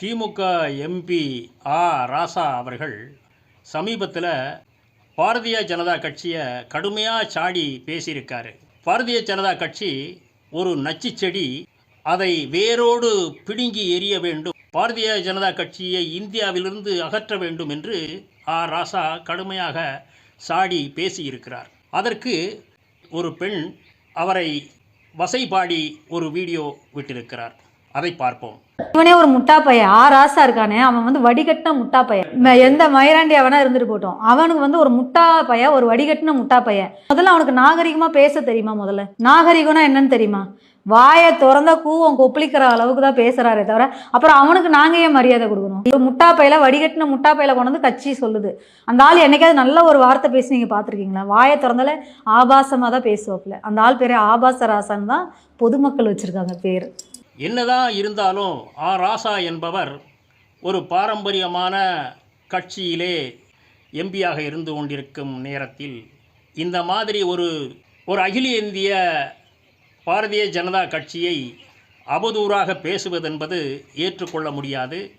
திமுக MP ஆ. ராசா அவர்கள் சமீபத்தில் பாரதிய ஜனதா கட்சியை கடுமையாக சாடி பேசியிருக்காரு. பாரதிய ஜனதா கட்சி ஒரு நச்சு செடி அதை வேரோடு பிடுங்கி எறிய வேண்டும். பாரதிய ஜனதா கட்சியை இந்தியாவிலிருந்து அகற்ற வேண்டும் என்று ஆ. ராசா கடுமையாக சாடி பேசியிருக்கிறார். அதற்கு ஒரு பெண் அவரை வசைபாடி ஒரு வீடியோ விட்டிருக்கிறார். அதை பார்ப்போம். இவனே ஒரு முட்டா பையன் ஆ இருக்கானே. அவன் வந்து வடிகட்டின முட்டா பையன் எந்த மயிராண்டி அவனா இருந்துட்டு போட்டோம். அவனுக்கு வந்து ஒரு முட்டா பையன் ஒரு வடிகட்டின முட்டா பையன் முதல்ல அவனுக்கு நாகரிகமா பேச தெரியுமா முதல்ல? நாகரிகம்னா என்னன்னு தெரியுமா? வாயை திறந்த கூவம் கொப்பளிக்கிற அளவுக்கு தான் பேசுறாரே தவிர அப்புறம் அவனுக்கு நாங்க ஏன் மரியாதை கொடுக்கணும்? ஒரு முட்டா பையில வடிகட்டின முட்டா பையில கொண்டு வந்து கட்சி சொல்லுது. அந்த ஆள் என்னைக்காவது நல்ல ஒரு வார்த்தை பேசி நீங்க பாத்திருக்கீங்களா வாயை திறந்தால ஆபாசமா தான் பேசுவாப்ல அந்த ஆள் பேரு ஆபாச ராசன் தான் பொதுமக்கள் வச்சிருக்காங்க பேர். என்னதான் இருந்தாலும் ஆ ராசா என்பவர் ஒரு பாரம்பரியமான கட்சியிலே எம்பியாக இருந்து கொண்டிருக்கும் நேரத்தில் இந்த மாதிரி ஒரு ஒரு அகில இந்திய பாரதிய ஜனதா கட்சியை அவதூறாக பேசுவதென்பது ஏற்றுக்கொள்ள முடியாது.